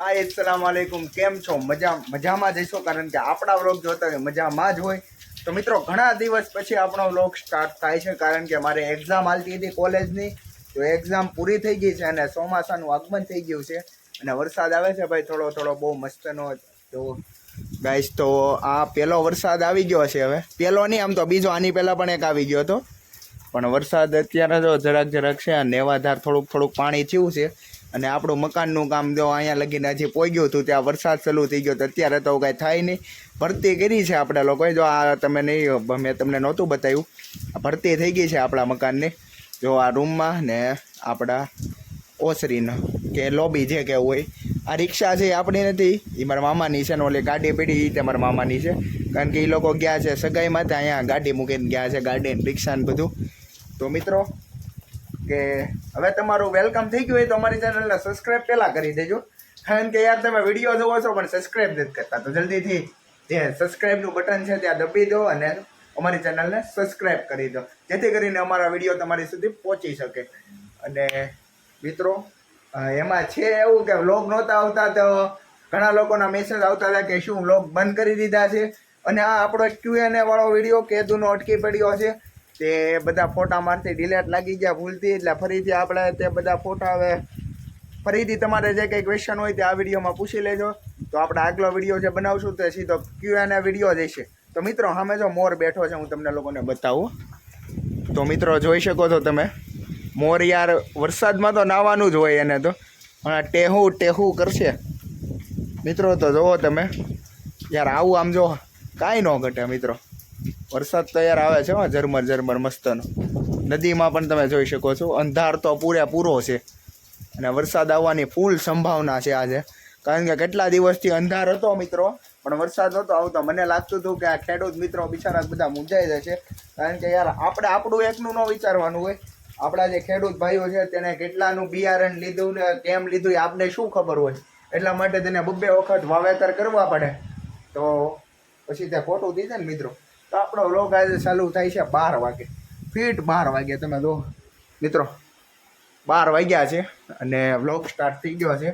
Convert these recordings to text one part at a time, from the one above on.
હાય અસલામ વાલેકુમ કેમ છો? મજા મજામાં જઈશો કારણ કે આપણા વ્લોગ જોતા હોય, મજામાં જ હોય. તો મિત્રો, ઘણા દિવસ પછી આપણો વ્લોગ સ્ટાર્ટ થાય છે, કારણ કે મારે એક્ઝામ હાલતી હતી કોલેજની. તો એક્ઝામ પૂરી થઈ ગઈ છે અને ચોમાસાનું આગમન થઈ ગયું છે. અને વરસાદ આવે છે ભાઈ, થોડો થોડો બહુ મસ્તનો તો ગાઈશ તો આ પહેલો વરસાદ આવી ગયો છે હવે. પહેલો નહીં, આમ તો બીજો, આની પહેલાં પણ એક આવી ગયો હતો. પણ વરસાદ અત્યારે તો જરાક જરાક છે અને નેવાધાર થોડુંક થોડુંક પાણી થયું છે. અને આપણું મકાનનું કામ જો અહીંયા લગીને હજી પોગ્યું હતું, ત્યાં વરસાદ ચાલુ થઈ ગયો તો અત્યારે તો કાંઈ થાય નહીં. ભરતી કરી છે આપણે લોકોએ જો આ તમે નહીં, મેં તમને નહોતું બતાવ્યું. ભરતી થઈ ગઈ છે આપણા મકાનની. જો આ રૂમમાં ને આપણા ઓસરીનો કે લોબી જે કે હોય, આ રિક્ષા છે એ આપણી નથી. એ મારા મામાની છે ને ઓલી ગાડી પડી એ તે મારા મામાની છે. કારણ કે એ લોકો ગયા છે સગાઈમાં, ત્યાં અહીંયા ગાડી મૂકીને ગયા છે, ગાડી રિક્ષા ને બધું. તો મિત્રો કે હવે તમારું વેલકમ થઈ ગયું હોય તો અમારી ચેનલને સબસ્ક્રાઈબ પહેલાં કરી દેજો. કારણ કે યાર તમે વીડિયો જોવો છો પણ સબસ્ક્રાઈબ નથી કરતા. તો જલ્દીથી જે સબસ્ક્રાઈબનું બટન છે ત્યાં દબી દો અને અમારી ચેનલને સબસ્ક્રાઈબ કરી દો. જેથી કરીને અમારા વીડિયો તમારી સુધી પહોંચી શકે. અને મિત્રો એમાં છે એવું કે વ્લોગ નહોતા આવતા તો ઘણા લોકોના મેસેજ આવતા હતા કે શું વ્લોગ બંધ કરી દીધા છે. અને આ આપણો ક્યુએનએ વાળો વીડિયો કેદુનો અટકી પડ્યો છે. તે બધા ફોટા મારથી ડિલેટ લાગી ગયા ભૂલથી, એટલે ફરીથી આપણે તે બધા ફોટા હવે ફરીથી તમારે જે કંઈ ક્વેશ્ચન હોય તે આ વિડીયોમાં પૂછી લેજો. તો આપણે આગલો વીડિયો જે બનાવશું તે સીધો ક્યુએનએ વીડિયો જશે તો મિત્રો, સામે જો મોર બેઠો છે, હું તમને લોકોને બતાવું. તો મિત્રો, જોઈ શકો છો તમે. મોર યાર વરસાદમાં તો નાવાનું જ હોય એને તો. અને ટેહું ટેહું કરશે. મિત્રો, તો જુઓ તમે. યાર, આવું આમ જો કાંઈ ન ઘટે, મિત્રો. વરસાદ તૈયાર આવે છે હો, ઝરમર ઝરમર મસ્તનો. નદીમાં પણ તમે જોઈ શકો છો, અંધાર તો પૂરેપૂરો છે. અને વરસાદ આવવાની ફૂલ સંભાવના છે આજે. કારણ કે કેટલા દિવસથી અંધાર હતો મિત્રો, પણ વરસાદ નહોતો આવતો. મને લાગતું હતું કે આ ખેડૂત મિત્રો બિચારા બધા મૂંઝાઈ જશે. કારણ કે યાર, આપણે આપણું એકનું ન વિચારવાનું હોય. આપણા જે ખેડૂત ભાઈઓ છે, તેને કેટલાનું બિયારણ લીધું ને કેમ લીધું એ આપને શું ખબર હોય? એટલા માટે તેને બબ્બે વખત વાવેતર કરવા પડે. તો પછી તે ખોટું થઈ જાય ને મિત્રો. તો આપણો વ્લોગ આજે ચાલુ થાય છે બાર વાગે. ફીટ બાર વાગે, તમે જો મિત્રો, બાર વાગ્યા છે અને વ્લોગ સ્ટાર્ટ થઈ ગયો છે.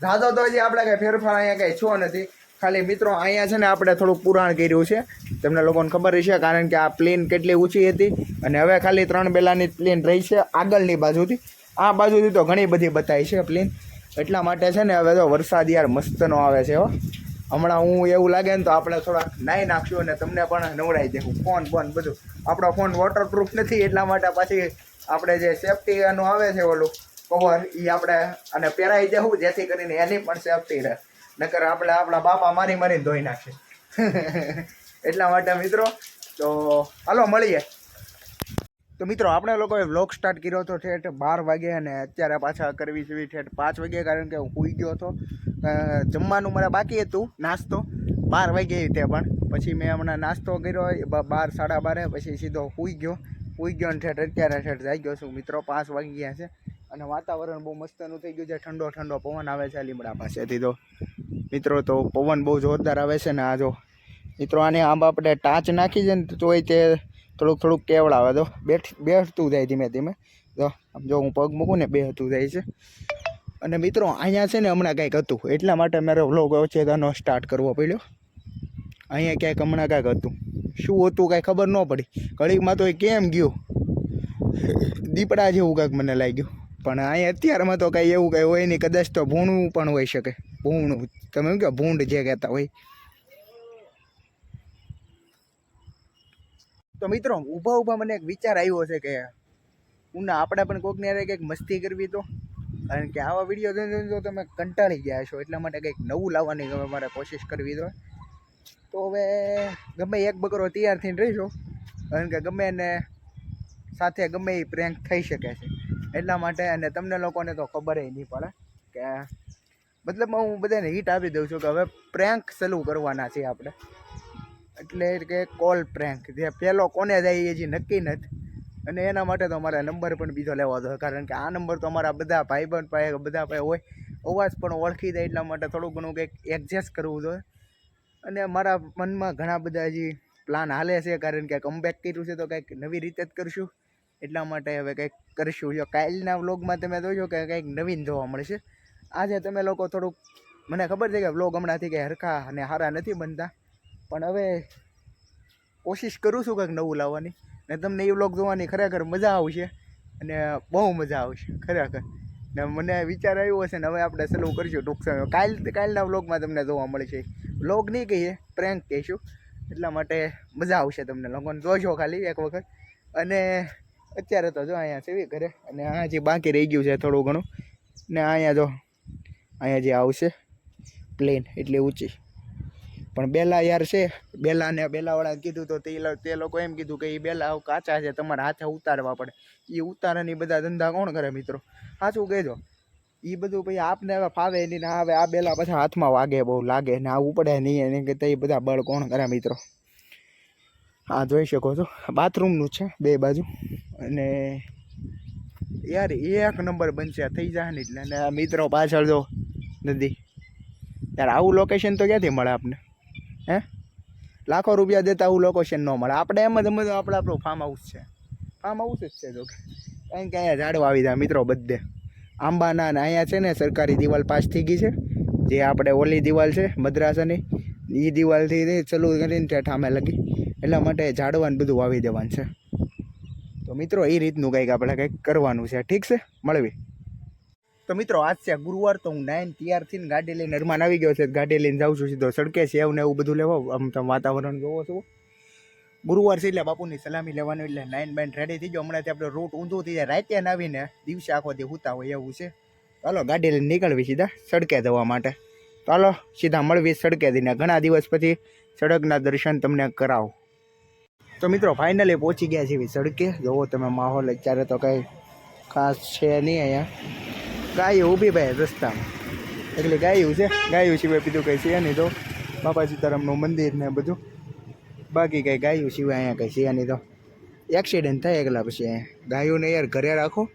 ધાધો તો હજી આપણે કંઈ ફેરફાર અહીંયા કંઈ છો નથી. ખાલી મિત્રો, અહીંયા છે ને આપણે થોડુંક પુરાણ કર્યું છે. તમને લોકોને ખબર છે કારણ કે આ પ્લેન કેટલી ઊંચી હતી અને હવે ખાલી ત્રણ બેલાની પ્લેન રહી છે આગળની બાજુથી. આ બાજુથી તો ઘણી બધી બતાવી છે પ્લેન એટલા માટે છે ને હવે તો વરસાદ યાર મસ્તનો આવે છે હો. હમણાં હું એવું લાગે ને તો આપણે થોડાક નાહી નાખશું અને તમને પણ નવડાવી દેખું ફોન ફોન, બધું. આપણો ફોન વોટરપ્રૂફ નથી, એટલા માટે પાછી આપણે જે સેફટી એનું આવે છે ઓલું કવર એ આપણે અને પહેરાવી દેવું, જેથી કરીને એની પણ સેફટી રહે. નકર આપણે આપણા બાપા મારી મારીને ધોઈ નાખશે. એટલા માટે મિત્રો, તો હાલો મળીએ. તો મિત્રો, આપણે લોકોએ વ્લોગ સ્ટાર્ટ કર્યો હતો ઠેઠ બાર વાગે અને અત્યારે પાછા કરવી જેવી ઠેઠ પાંચ વાગે, કારણ કે હું સૂઈ ગયો હતો. જમવાનું મારે બાકી હતું, નાસ્તો. બાર વાગે તે પણ. પછી મેં હમણાં નાસ્તો કર્યો બાર, સાડા બારે, પછી સીધો સૂઈ ગયો. સૂઈ ગયો ને ઠેઠ અત્યારે ઠેઠ જાય ગયો છું. મિત્રો પાંચ વાગી ગયા છે. અને વાતાવરણ બહુ મસ્તનું થઈ ગયું છે. ઠંડો ઠંડો પવન આવે છે લીમડા પાસેથી તો. મિત્રો, તો પવન બહુ જોરદાર આવે છે ને આ જો. મિત્રો, આને આંબ આપણે ટાચ નાખી છે ને તોય તે થોડુંક થોડુંક કેવડાવે તો. બેઠ બેસતું જાય ધીમે ધીમે. જો, આમ જો હું પગ મૂકું ને બેસતું જાય છે. અને મિત્રો, અહીંયા છે ને હમણાં કંઈક હતું. એટલા માટે મારો વ્લોગ અવચેતાનો સ્ટાર્ટ કરવો પડ્યો. અહીંયા ક્યાંક હમણાં કાંઈક હતું. શું હતું કાંઈ ખબર ન પડી. ઘડીકમાં તો એ કેમ ગયું? દીપડા જેવું કાંઈક મને લાગ્યું. પણ અહીંયા અત્યારમાં તો કાંઈ એવું કાંઈ હોય નહીં. કદાચ તો ભૂણું પણ હોઈ શકે. ભૂણું. તમે એમ કહો, ભૂંડ જે કહેતા હોય. તો મિત્રો, ઊભા ઊભા મને એક વિચાર આવ્યો છે કે, ઉના, આપણે પણ કોઈકને હારે કંઈક મસ્તી કરવી તો? કારણ કે આવા વીડિયો જોઈને તો તમે કંટાળી ગયા છો એટલા માટે કંઈક નવું લાવવાની હવે મારે કોશિશ કરવી તો તો હવે ગમે એક બકરો તૈયાર થઈને રહીશો, કારણ કે ગમે એને સાથે ગમે એ પ્રેન્ક થઈ શકે છે. એટલા માટે અને તમને લોકોને તો ખબર નહીં પડે કે મતલબ હું બધાને હિટ આપી દઉં છું કે હવે પ્રેન્ક ચાલુ કરવાના છે આપણે. એટલે કે કોલ પ્રેન્ક જે પહેલો કોને જાય એ જે નક્કી નથી. અને એના માટે તો અમારે નંબર પણ બીજો લેવો હતો કારણ કે આ નંબર તો અમારા બધા ભાઈબંધ પાસે, બધા પાસે હોય. અવાજ પણ ઓળખી જાય એટલા માટે થોડું ઘણું કંઈક એડજસ્ટ કરવું જોઈએ. અને મારા મનમાં ઘણા બધા હજી પ્લાન હાલે છે, કારણ કે કમબેક કર્યું છે તો કંઈક નવી રીતે જ કરશું. એટલા માટે હવે કંઈક કરીશું. જો કાલના વ્લોગમાં તમે જોજો કે કંઈક નવીન જોવા મળશે. આજે તમે લોકો થોડુંક, મને ખબર છે કે વ્લોગ હમણાંથી કંઈ હરખા અને સારા નથી બનતા. પણ હવે કોશિશ કરું છું કંઈક નવું લાવવાની. ને તમને એ વ્લોગ જોવાની ખરેખર મજા આવશે અને બહુ મજા આવશે, ખરેખર. ને મને વિચાર આવ્યો હશે ને હવે આપણે સલું કરીશું ટૂંક સમય કાલ, કાલના વ્લોગમાં તમને જોવા મળશે. વ્લોગ નહીં કહીએ પ્રેન્ક કહીશું. એટલા માટે મજા આવશે તમને લોકોને જોજો ખાલી એક વખત. અને અત્યારે તો જો અહીંયા સેવી ઘરે. અને આ જે બાકી રહી ગયું છે થોડું ઘણું. ને અહીંયા જો, અહીંયા જે આવશે પ્લેન એટલે ઊંચી. પણ બેલા યાર છે. બેલાને બેલાવાળાને કીધું તો તે તે લોકો એમ કીધું કે એ બેલા કાચા છે, તમારા હાથે ઉતારવા પડે. એ ઉતારવાની બધા ધંધા કોણ કરે મિત્રો? સાચું કહેજો? એ બધું પછી આપને હવે ફાવે નહીં ને હવે આ બેલા પછી હાથમાં વાગે, બહુ લાગે ને આવું પડે નહીં એને કે એ બધા બળ કોણ કરે મિત્રો? હા, જોઈ શકો છો. બાથરૂમનું છે બે બાજુ. અને યાર એક નંબર બનશે થઈ જાય ને એટલે. અને મિત્રો પાછળ જો, નદી. યાર આવું લોકેશન તો ક્યાંથી મળે આપને? હે? લાખો રૂપિયા દેતા આવું લોકેશન ન મળે. આપણે એમ જ સમજો આપણે આપણું ફાર્મ હાઉસ છે. ફાર્મ હાઉસ જ છે જોકે. કંઈ કે અહીંયા ઝાડવા આવી જાય મિત્રો બધે. આંબાના ને અહીંયા છે ને સરકારી દિવાલ પાસ થઈ ગઈ છે. જે આપણે ઓલી દિવાલ છે, મદ્રાસાની એ દિવાલથી ચાલુ કરીને ત્યાં ઠામે લગી. એટલા માટે ઝાડવાને બધું વાવી દેવાનું છે. તો મિત્રો એ રીતનું કંઈક આપણે કંઈક કરવાનું છે. ઠીક છે? મળવી તો મિત્રો, આજ છે ગુરુવાર તો હું નાઈન ત્યારથી ગાડી લઈને અરમાન આવી ગયો છે. ગાડી લઈને જાઉં છું સીધો સડકે સેવ ને એવું બધું લેવા. આમ તમે વાતાવરણ જોવો છો. ગુરુવાર છે એટલે બાપુની સલામી લેવાનું એટલે નાઈન બેન રેડી થઈ ગયો. હમણાંથી આપણે રૂટ ઊંધું થઈ જાય. રાતે આવીને દિવસે આખો દી હોતા હોય એવું છે. ચાલો ગાડી લઈને નીકળવી સીધા સડકે જવા માટે. ચાલો સીધા મળવી સડકે દઈને ઘણા દિવસ પછી સડકના દર્શન તમને કરાવો. તો મિત્રો ફાઇનલી પહોંચી ગયા છે સડકે. જોવો તમે માહોલ, અત્યારે તો કંઈ ખાસ છે નહીં અહીંયા. ગાયો ઊભી ભાઈ રસ્તામાં. એટલે ગાયું છે. ગાયું સિવાય બીજું કંઈ છે નહીં તો. બાપા સીતારામનું મંદિર ને બધું. બાકી કંઈ ગાયું સિવાય અહીંયા કંઈ છે નહીં તો. એક્સિડન્ટ થાય એકલા પછી અહીંયા. ગાયોને યાર ઘરે રાખો.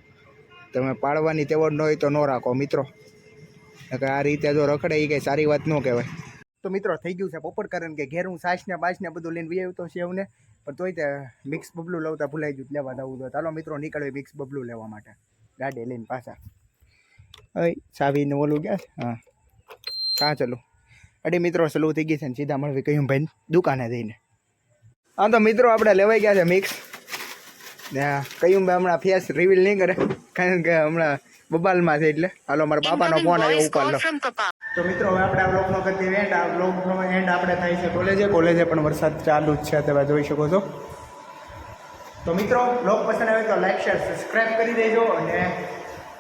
તમે પાળવાની તેવડ ન હોય તો ન રાખો મિત્રો. કે આ રીતે જો રખડે એ કંઈ સારી વાત ન કહેવાય. તો મિત્રો થઈ ગયું છે બપોર કારણ કે ઘેર હું સાસને બાસને બધું લઈને વી તો તો સેવને પણ તોય તે મિક્સ બબલું લાવતા ભૂલાઈ ગયું લેવા દઉં તો. ચાલો મિત્રો નીકળ્યો મિક્સ બબલું લેવા માટે. ગાડી લઈને પાછા. અય સાવીને ઓલું ગયા હા. કાં ચલો? અડે મિત્રો સલું થઈ ગઈ છે ને સીધા મળવી કહ્યું ભાઈ દુકાને જઈને. હા તો મિત્રો આપણે લેવાઈ ગયા છે મિક્સ ને કહ્યું ભાઈ હમણાં ફેસ રિવીલ નહીં કરે કારણ કે હમણાં બબાલમાં છે એટલે. હાલો મારા બાપાનો ફોન આવ્યો ઉપર લો. તો મિત્રો હવે આપણે આ બ્લોગનો કરતી એન્ડ આ બ્લોગનો એન્ડ આપણે થાય છે કોલેજે કોલેજે પણ વરસાદ ચાલુ જ છે તમે જોઈ શકો છો. તો મિત્રો બ્લોગ પસંદ આવે તો લાઈક શેર સબસ્ક્રાઈબ કરી દેજો અને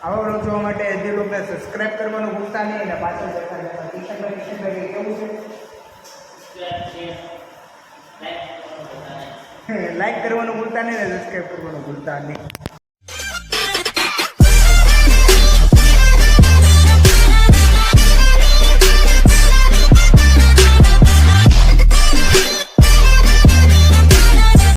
આવા વ્લોગ જોવા માટે જે લોકોને સબસ્ક્રાઈબ કરવાનું ભૂલતા નહીં અને પાછળ જતા જતા કિશનભાઈ કિશનભાઈ કેવું છે? લાઈક કરવાનું ભૂલતા નહીં. ને સબસ્ક્રાઈબ કરવાનું ભૂલતા નહીં.